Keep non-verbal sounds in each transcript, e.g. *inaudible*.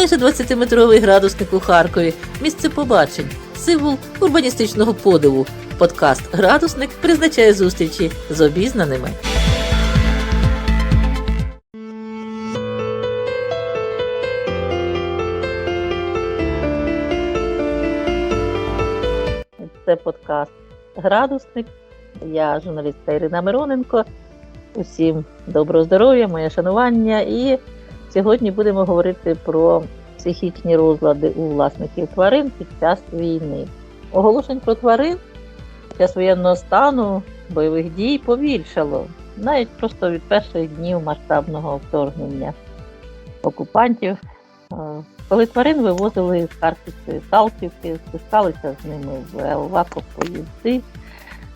Майже 20-метровий градусник у Харкові, місце побачень, символ урбаністичного подиву. Подкаст Градусник призначає зустрічі з обізнаними. Це подкаст Градусник. Я журналістка Ірина Мироненко. Усім доброго здоров'я, моє шанування. І сьогодні будемо говорити про психічні розлади у власників тварин під час війни. Оголошень про тварин під час воєнного стану, бойових дій побільшало, навіть просто від перших днів масштабного вторгнення окупантів. Коли тварин вивозили з Харківської Салтівки, спускалися з ними в Елвако поїзди.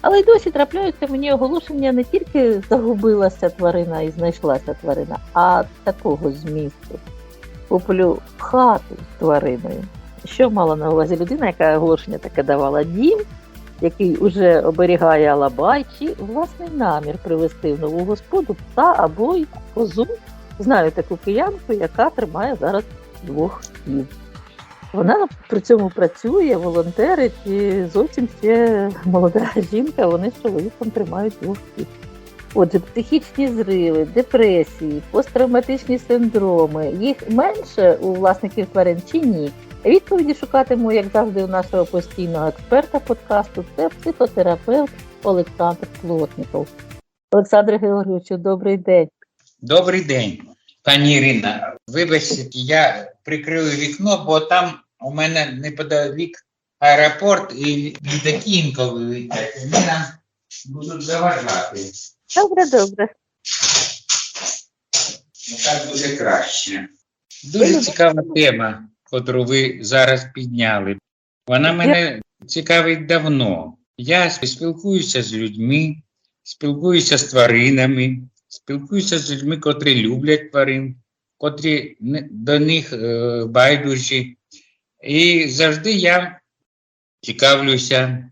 Але й досі трапляються мені оголошення не тільки загубилася тварина і знайшлася тварина, а такого змісту. Куплю хату з твариною. Що мала на увазі людина, яка оголошення таке давала дім, який уже оберігає алабай, чи власний намір привезти в нову господу пса або й козу. Знаю таку киянку, яка тримає зараз двох кіз. Вона при цьому працює, волонтерить і зовсім ще молода жінка, вони з чоловіком тримають двох кіз. Отже, психічні зриви, депресії, посттравматичні синдроми, їх менше у власників тварин чи ні? Відповіді шукатиму, як завжди, у нашого постійного експерта подкасту. Це психотерапевт Олександр Плотніков. Олександр Георгійовичу, добрий день. Добрий день, пані Ірина. Вибачте, я прикрию вікно, бо там у мене неподалік аеропорт і літаки інколи летять. Вони нам будуть заважати. Добре, добре. Ну, Так буде краще. Дуже цікава тема, яку ви зараз підняли. Вона мене цікавить давно. Я спілкуюся з людьми, спілкуюся з тваринами, спілкуюся з людьми, котрі люблять тварин, котрі до них е, байдужі. І завжди я цікавлюся,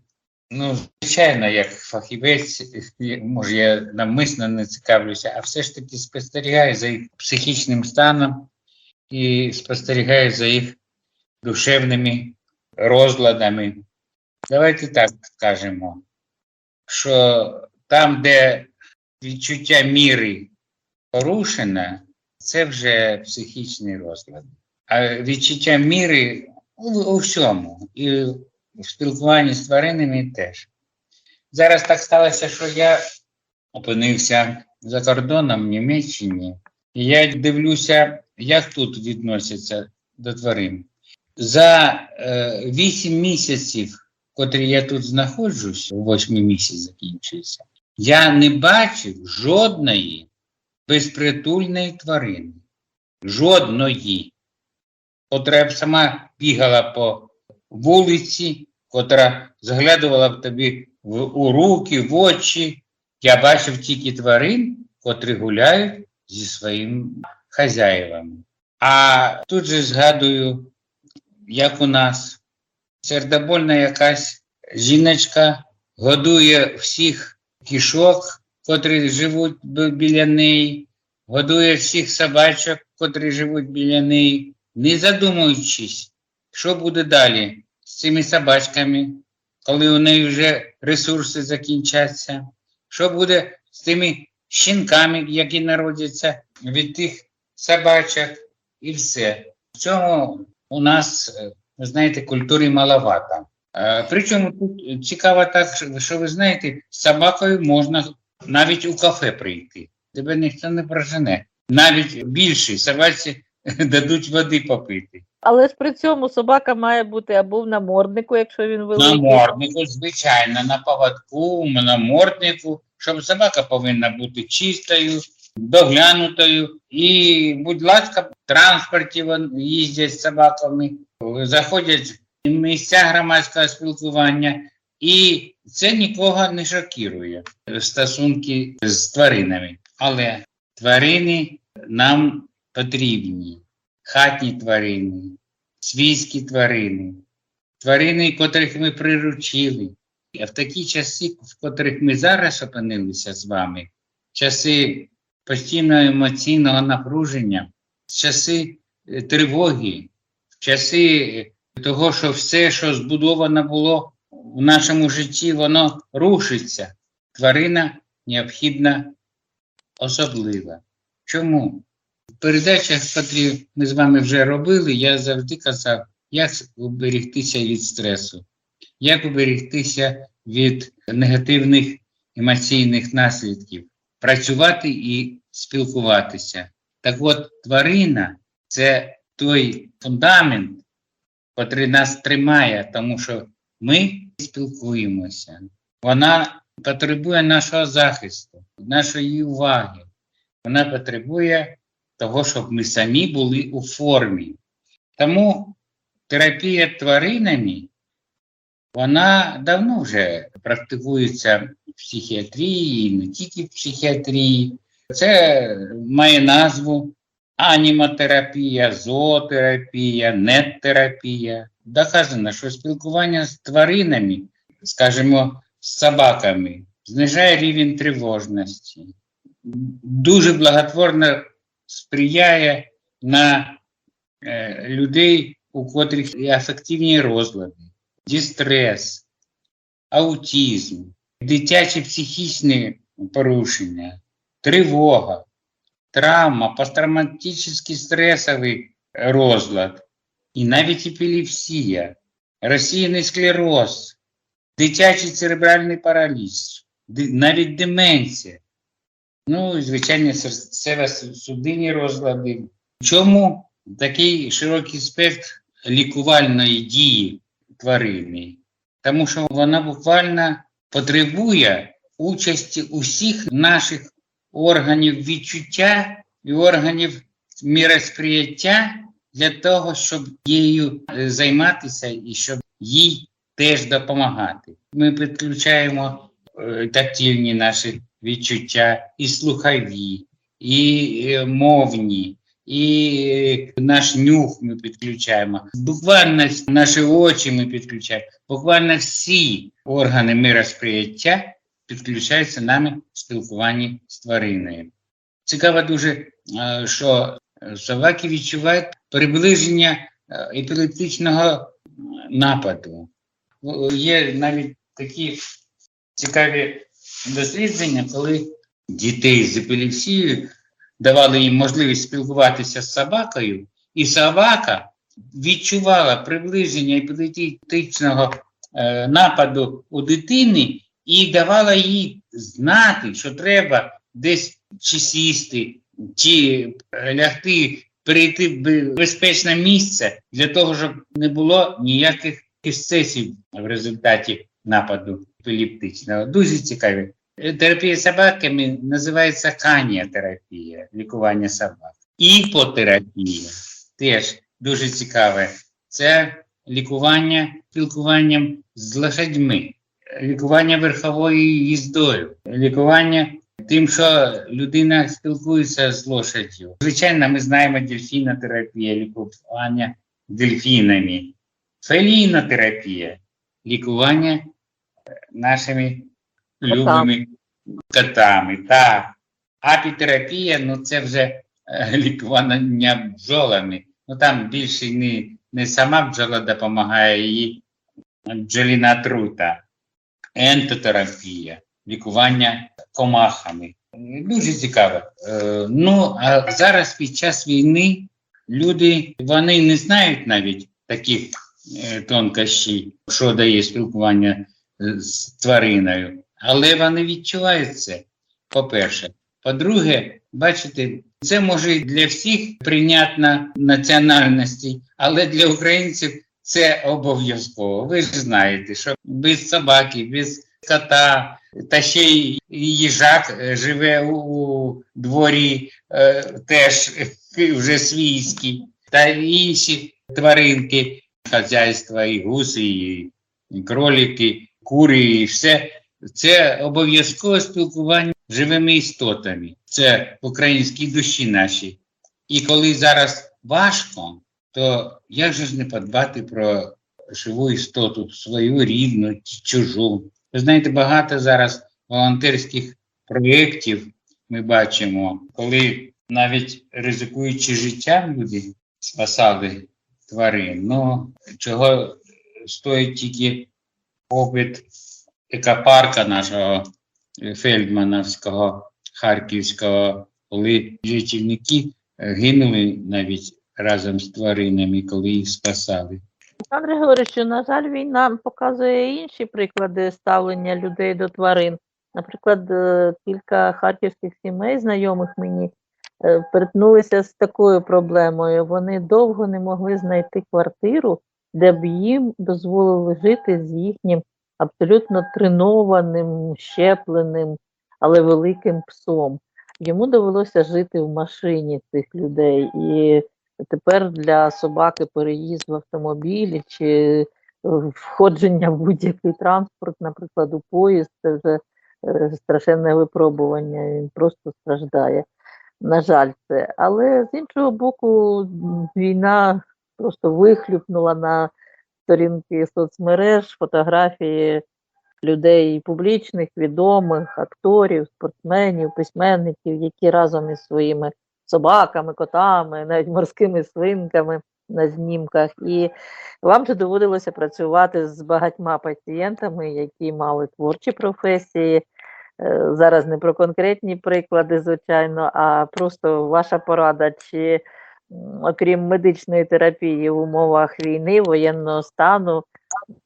ну, звичайно, як фахівець, може, я навмисно не цікавлюся, а все ж таки спостерігаю за їх психічним станом і спостерігаю за їх душевними розладами. Давайте так скажемо, що там, де відчуття міри порушено, це вже психічний розлад. А відчуття міри у, у всьому, і в спілкуванні з тваринами теж. Зараз так сталося, що я опинився за кордоном в Німеччині, і я дивлюся, як тут відносяться до тварин. За е, 8 місяців, котрі я тут знаходжусь, восьмий місяць закінчується, я не бачив жодної безпритульної тварини. Жодної. Котра б сама бігала по вулиці, котра заглядувала б тобі в, у руки, в очі. Я бачив тільки тварин, котрі гуляють зі своїми хазяївами. А тут же згадую, як у нас сердобольна якась жіночка годує всіх кішок, котрі живуть біля неї, годує всіх собачок, котрі живуть біля неї, не задумуючись, що буде далі з цими собачками, коли у неї вже ресурси закінчаться, що буде з тими щенками, які народяться від тих собачок, і все. В цьому у нас, знаєте, культури маловато. Е, Причому тут цікаво так, що ви знаєте, з собакою можна навіть у кафе прийти. Тебе ніхто не прожене. Навіть більші собаці *laughs* дадуть води попити. Але ж при цьому собака має бути або в наморднику, якщо він великий. морднику, звичайно, на поводку, на морднику, щоб собака повинна бути чистою, доглянутою. І, будь ласка, в транспорті їздять з собаками, заходять в місця громадського спілкування, і це нікого не шокірує стосунки з тваринами. Але тварини нам потрібні, хатні тварини, свійські тварини, тварини, котрих ми приручили. А в такі часи, в котрих ми зараз опинилися з вами, часи постійного емоційного напруження, часи е, тривоги, в часи того, що все, що збудовано було в нашому житті, воно рушиться. Тварина необхідна особлива. Чому? Передачах, які ми з вами вже робили, я завжди казав, як уберегтися від стресу, як уберегтися від негативних емоційних наслідків, працювати і спілкуватися. Так от, тварина це той фундамент, який нас тримає, тому що ми спілкуємося. Вона потребує нашого захисту, нашої уваги. Вона потребує того, щоб ми самі були у формі. Тому терапія тваринами, вона давно вже практикується в психіатрії, і не тільки в психіатрії. Це має назву анімотерапія, зоотерапія, неттерапія. Доказано, що спілкування з тваринами, скажімо, з собаками, знижає рівень тривожності, дуже благотворно сприяє на е, людей, у котрих є афективні розлади, дистрес, аутизм, дитячі психічні порушення, тривога, травма, посттравматичний стресовий розлад і навіть епілепсія, розсіяний склероз, дитячий церебральний параліч, навіть деменція. Ну, і, звичайно, серцево-судинні розлади. Чому такий широкий спектр лікувальної дії тварини? Тому що вона буквально потребує участі усіх наших органів відчуття і органів міросприяття для того, щоб її е, займатися і щоб їй теж допомагати. Ми підключаємо е, тактильні наші відчуття, і слухові, і е, мовні, і е, наш нюх ми підключаємо. Буквально наші очі ми підключаємо. Буквально всі органи миросприяття підключаються нами в спілкуванні з твариною. Цікаво дуже, е, що собаки відчувають приближення епілептичного нападу. Є навіть такі цікаві дослідження, коли дітей з епілепсією давали їм можливість спілкуватися з собакою, і собака відчувала приближення епілептичного е, нападу у дитини і давала їй знати, що треба десь чи сісти, чи лягти, перейти в бе- безпечне місце для того, щоб не було ніяких ексцесів в результаті нападу епілептичного. Дуже цікаві. Терапія собаками називається каніотерапія, лікування собак. Іпотерапія теж дуже цікаве. Це лікування спілкуванням з лошадьми, лікування верховою їздою, лікування тим, що людина спілкується з лошаддю. Звичайно, ми знаємо дельфінотерапія, лікування дельфінами, фелінотерапія, лікування нашими любими котами. Так. Апітерапія, ну це вже лікування бджолами. Ну там більше не, не сама бджола допомагає її бджоліна трута. Ентотерапія, лікування комахами. Дуже цікаво. Ну, а зараз під час війни люди вони не знають навіть таких тонкощів, що дає спілкування з твариною, але вони відчувають це, по-перше. По-друге, бачите, це може і для всіх прийнятна національності, але для українців це обов'язково. Ви ж знаєте, що без собаки, без кота, та ще й їжак е, живе у дворі е, теж *laughs* вже свійський, та інші тваринки хазяйства, і гуси, і, кролики, кури, і все. Це обов'язкове спілкування з живими істотами. Це в українській душі нашій. І коли зараз важко, то як же ж не подбати про живу істоту, свою рідну, чи чужу. Ви знаєте, багато зараз волонтерських проєктів ми бачимо, коли навіть ризикуючи життям люди спасали тварин. Ну, чого стоїть тільки опит екопарка нашого фельдмановського, харківського, коли житівники е, гинули навіть разом з тваринами, коли їх спасали. Олександр Григорович, на жаль, війна показує інші приклади ставлення людей до тварин. Наприклад, е, кілька харківських сімей, знайомих мені, е, перетнулися з такою проблемою. Вони довго не могли знайти квартиру, де б їм дозволили жити з їхнім абсолютно тренованим, щепленим, але великим псом. Йому довелося жити в машині цих людей. І тепер для собаки переїзд в автомобілі чи е, входження в будь-який транспорт, наприклад, у поїзд, це вже е, страшенне випробування, він просто страждає. На жаль, це. Але з іншого боку, війна просто вихлюпнула на сторінки соцмереж фотографії людей публічних, відомих, акторів, спортсменів, письменників, які разом із своїми собаками, котами, навіть морськими свинками на знімках. І вам же доводилося працювати з багатьма пацієнтами, які мали творчі професії. Е, Зараз не про конкретні приклади, звичайно, а просто ваша порада, чи окрім медичної терапії в умовах війни, воєнного стану,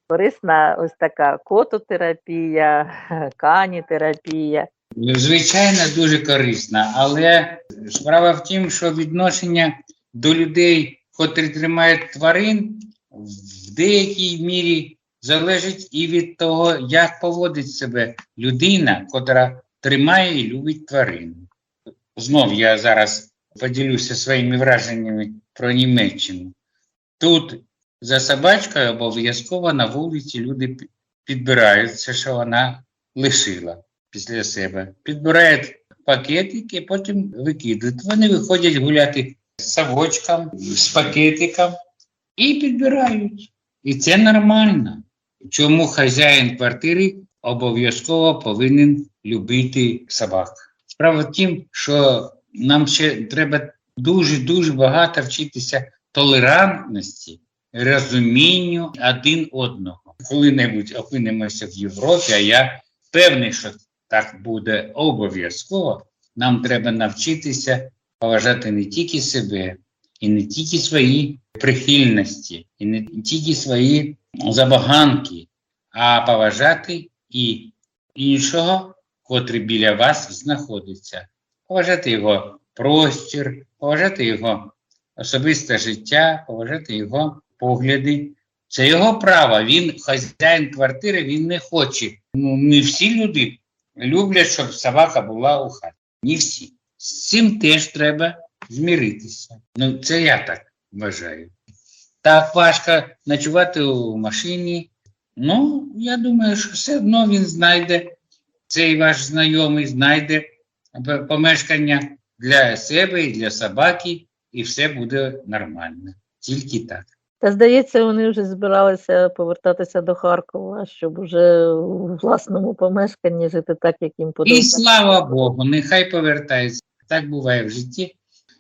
корисна ось така кототерапія, *laughs* канітерапія. Звичайно, дуже корисна, але справа в тім, що відношення до людей, котрі тримають тварин, в деякій мірі залежить і від того, як поводить себе людина, котра тримає і любить тварин. Знов я зараз поділюся своїми враженнями про Німеччину. Тут за собачкою обов'язково на вулиці люди пі- підбирають все, що вона лишила після себе. Підбирають пакетики, потім викидують. Вони виходять гуляти з совочком, з пакетиком і підбирають. І це нормально. Чому хазяїн квартири обов'язково повинен любити собак? Справа в тім, що нам ще треба дуже-дуже багато вчитися толерантності, розумінню один одного. Коли-небудь опинимося в Європі, а я певний, що так буде обов'язково. Нам треба навчитися поважати не тільки себе, і не тільки свої прихильності, і не тільки свої забаганки, а поважати і іншого, котрий біля вас знаходиться. Поважати його простір, поважати його особисте життя, поважати його погляди. Це його право. Він хазяїн квартири, він не хоче. Ну, не всі люди люблять, щоб собака була у хаті. Не всі. З цим теж треба зміритися. Ну, це я так вважаю. Так важко ночувати у машині. Ну, я думаю, що все одно він знайде, цей ваш знайомий знайде помешкання для себе і для собаки, і все буде нормально. Тільки так. Та здається, вони вже збиралися повертатися до Харкова, щоб уже у власному помешканні жити так, як їм І слава Богу, нехай повертається. Так буває в житті.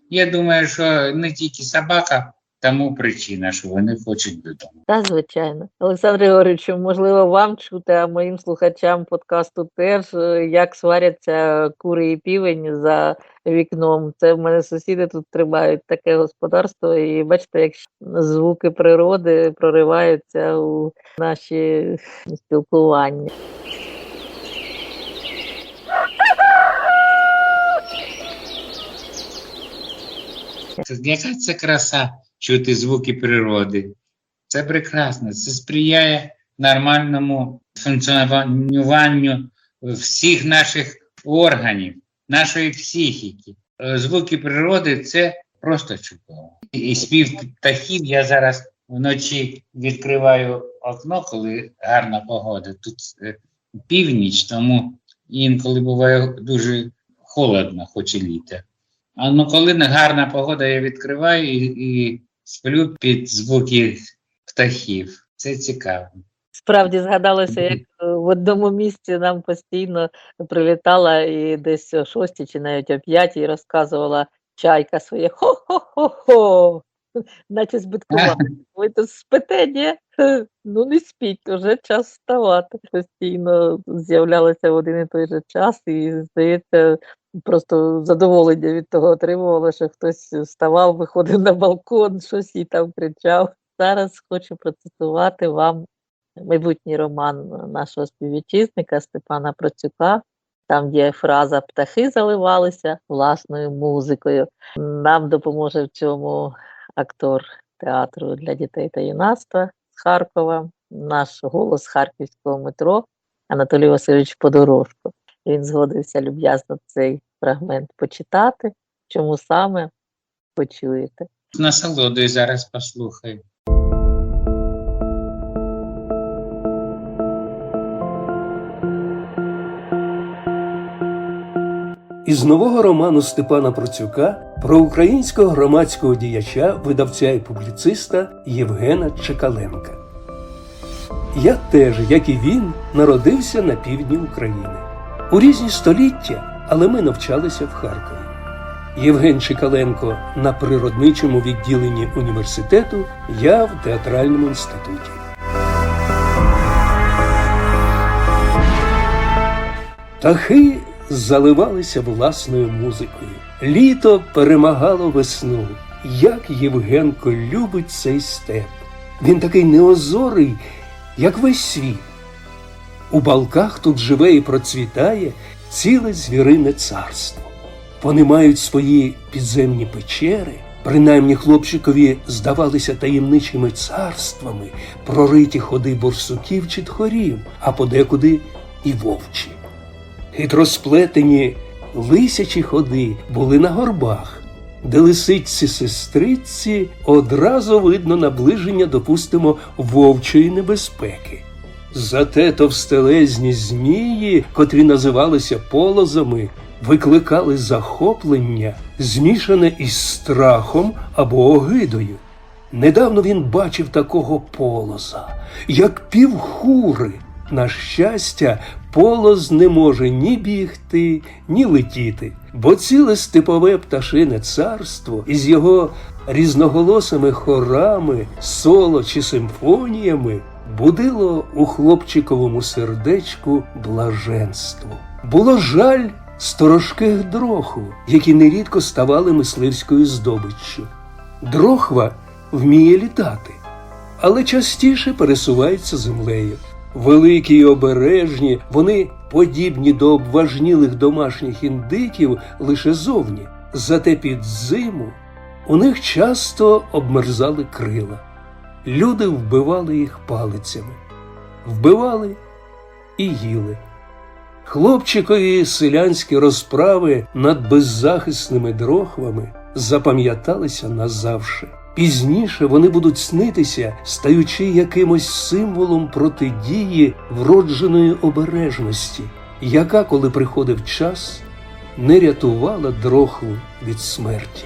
Я думаю, що не тільки собака, тому причина, що вони хочуть додому. Та, звичайно. Олександр Григоровичу, можливо, вам чути, а моїм слухачам подкасту теж, е, як сваряться кури і півень за вікном. Це в мене сусіди тут тримають таке господарство, і бачите, як звуки природи прориваються у наші спілкування. Яка це краса чути звуки природи? Це прекрасно, це сприяє нормальному функціонуванню всіх наших органів, нашої психіки. Е, Звуки природи це просто чудово. І- спів птахів я зараз вночі відкриваю окно, коли гарна погода. Тут е, північ, тому інколи буває дуже холодно, хоч і літо. А ну коли гарна погода, я відкриваю і, і сплю під звуки птахів. Це цікаво. Справді згадалося, як е, в одному місці нам постійно прилітала і десь о шостій чи навіть о п'ятій розказувала чайка своє хо-хо-хо-хо. наче збиткова. *laughs* Ви тут спите, ні? *laughs* Ну не спіть, вже час вставати. Постійно з'являлися в один і той же час, і здається, просто задоволення від того отримувала, що хтось вставав, виходив на балкон, щось їй там кричав. Зараз хочу процитувати вам майбутній роман нашого співвітчизника Степана Процюка. Там є фраза Птахи заливалися власною музикою. Нам допоможе в цьому актор театру для дітей та юнацтва Харкова, наш голос харківського метро Анатолій Васильович Подорожко. Він згодився люб'язно цей фрагмент почитати. Чому саме почуєте? Насолодою зараз послухай. Із нового роману Степана Процюка про українського громадського діяча, видавця і публіциста Євгена Чекаленка. Я теж, як і він, народився на півдні України. У різні століття, але ми навчалися в Харкові. Євген Чекаленко на природничому відділенні університету, я в театральному інституті. Птахи заливалися власною музикою. Літо перемагало весну. Як Євгенко любить цей степ. Він такий неозорий, як весь світ. У балках тут живе і процвітає ціле звірине царство. Вони мають свої підземні печери, принаймні хлопчикові здавалися таємничими царствами, прориті ходи борсуків чи тхорів, а подекуди і вовчі. Хитросплетені лисячі ходи були на горбах, де лисичці сестриці одразу видно наближення, допустимо, вовчої небезпеки. Зате товстелезні змії, котрі називалися полозами, викликали захоплення, змішане із страхом або огидою. Недавно він бачив такого полоза, як півхури. На щастя, полоз не може ні бігти, ні летіти, бо ціле степове пташине царство із його різноголосими хорами, соло чи симфоніями будило у хлопчиковому сердечку блаженство. Було жаль сторожких дроху, які нерідко ставали мисливською здобиччю. Дрохва вміє літати, але частіше пересувається землею. Великі й обережні, вони подібні до обважнілих домашніх індиків лише зовні. Зате під зиму у них часто обмерзали крила. Люди вбивали їх палицями, вбивали і їли. Хлопчикові селянські розправи над беззахисними дрохвами запам'яталися назавше. Пізніше вони будуть снитися, стаючи якимось символом протидії вродженої обережності, яка, коли приходив час, не рятувала дрохву від смерті.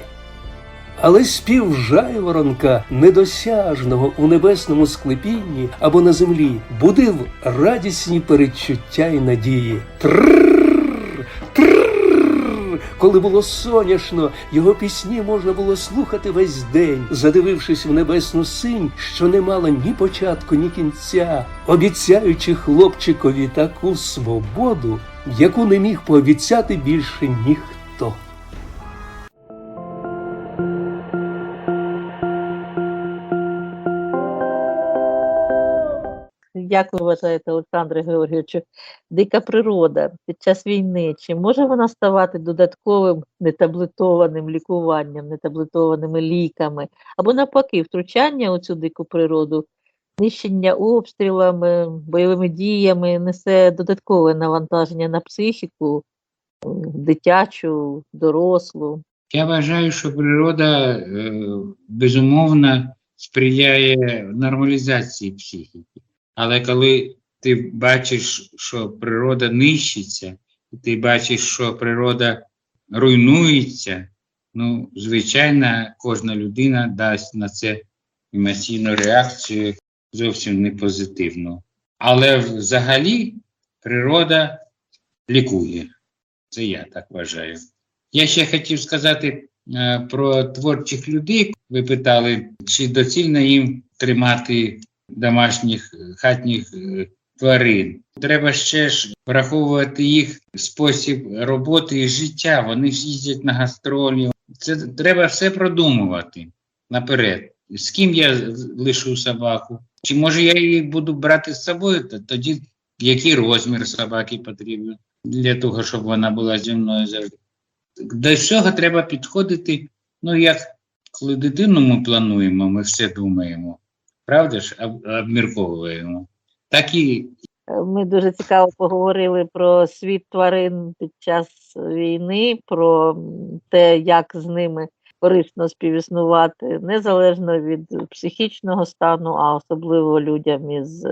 Але спів жайворонка, недосяжного у небесному склепінні або на землі, будив радісні передчуття і надії. Трррр. Коли було соняшно, його пісні можна було слухати весь день, задивившись в небесну синь, що не мала ні початку, ні кінця, обіцяючи хлопчикові таку свободу, яку не міг пообіцяти більше ніхто. Як ви вважаєте, Олександре Георгійовичу, дика природа під час війни, чи може вона ставати додатковим нетаблетованим лікуванням, нетаблетованими ліками, або навпаки, втручання у цю дику природу, нищення обстрілами, бойовими діями несе додаткове навантаження на психіку, дитячу, дорослу? Я вважаю, що природа е, безумовно сприяє нормалізації психіки. Але коли ти бачиш, що природа нищиться, і ти бачиш, що природа руйнується, ну, звичайно, кожна людина дасть на це емоційну реакцію зовсім не позитивну. Але взагалі природа лікує. Це я так вважаю. Я ще хотів сказати е, про творчих людей. Ви питали, чи доцільно їм тримати домашніх е, хатніх е, тварин. Треба ще ж враховувати їх спосіб роботи і життя. Вони ж їздять на гастролі. Це треба все продумувати наперед. З ким я лишу собаку? Чи може я її буду брати з собою? Тоді який розмір собаки потрібен для того, щоб вона була зі мною завжди. До всього треба підходити, ну як коли дитину ми плануємо, ми все думаємо, правда ж, об- обмірковуємо. Так і Ми дуже цікаво поговорили про світ тварин під час війни, про те, як з ними корисно співіснувати, незалежно від психічного стану, а особливо людям із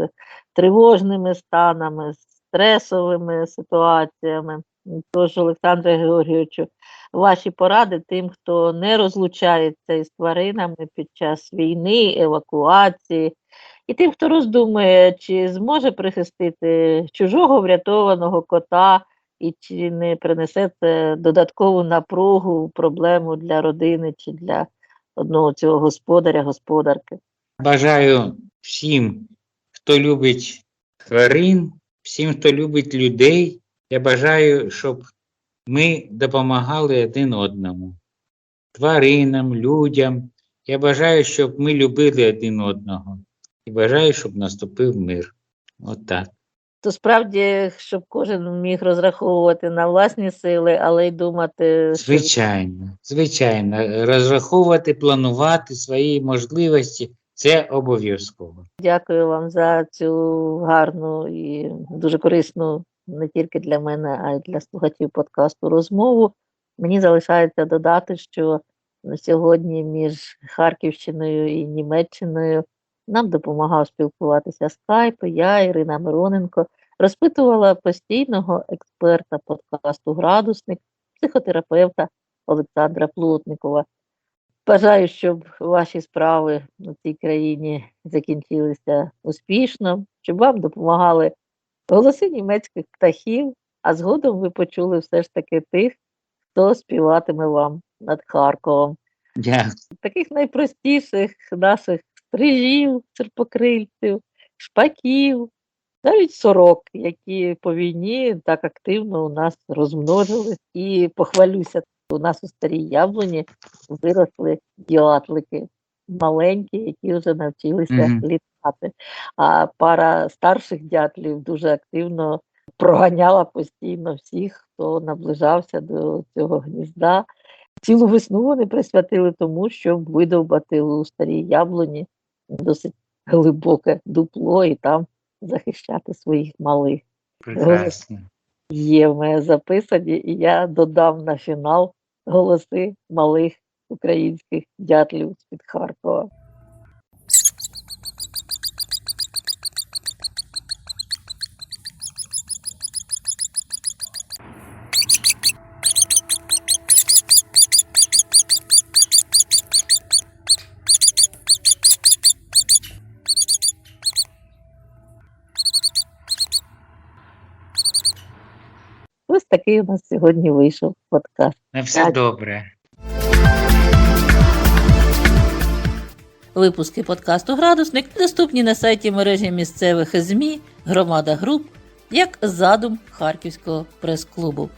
тривожними станами, стресовими ситуаціями. Тож, Олександре Георгійовичу, ваші поради тим, хто не розлучається із тваринами під час війни, евакуації, і тим, хто роздумує, чи зможе прихистити чужого врятованого кота, і чи не принесе це додаткову напругу, проблему для родини чи для одного цього господаря, господарки. бажаю всім, хто любить тварин, всім, хто любить людей. Я бажаю, щоб ми допомагали один одному, тваринам, людям. Я бажаю, щоб ми любили один одного. І бажаю, щоб наступив мир. Отак. То справді, щоб кожен міг розраховувати на власні сили, але й думати, що Звичайно, звичайно. Розраховувати, планувати свої можливості це обов'язково. Дякую вам за цю гарну і дуже корисну не тільки для мене, а й для слухачів подкасту розмову. Мені залишається додати, що сьогодні між Харківщиною і Німеччиною нам допомагав спілкуватися скайп. Я, Ірина Мироненко, розпитувала постійного експерта подкасту Градусник, психотерапевта Олександра Плотникова. Бажаю, щоб ваші справи у цій країні закінчилися успішно, щоб вам допомагали голоси німецьких птахів, а згодом ви почули все ж таки тих, хто співатиме вам над Харковом. Дякую. Таких найпростіших наших стрижів, серпокрильців, шпаків, навіть сорок, які по війні так активно у нас розмножились. І похвалюся, у нас у старій яблуні виросли дятлики маленькі, які вже навчилися Мгм. літати. А пара старших дятлів дуже активно проганяла постійно всіх, хто наближався до цього гнізда. Цілу весну вони присвятили тому, щоб видовбати у старій яблуні досить глибоке дупло і там захищати своїх малих. Прекрасно. Є в мене записані, і я додам на фінал голоси малих українських дятлів з-під Харкова. Такий у нас сьогодні вийшов подкаст. На все Так. добре. Випуски подкасту Градусник доступні на сайті мережі місцевих ЗМІ Громада Груп як задум Харківського прес-клубу.